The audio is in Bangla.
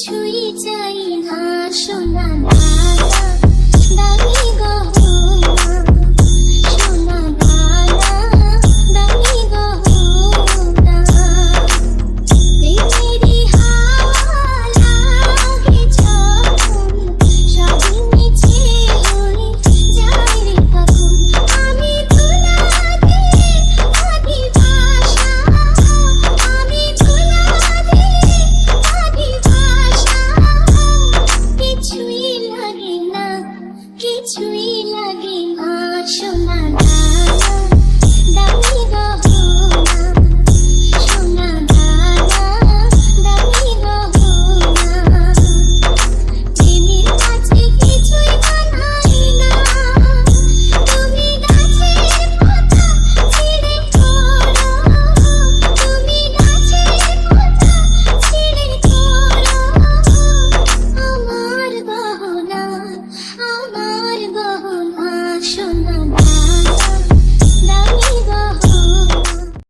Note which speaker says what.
Speaker 1: ছুই চাই না শোনা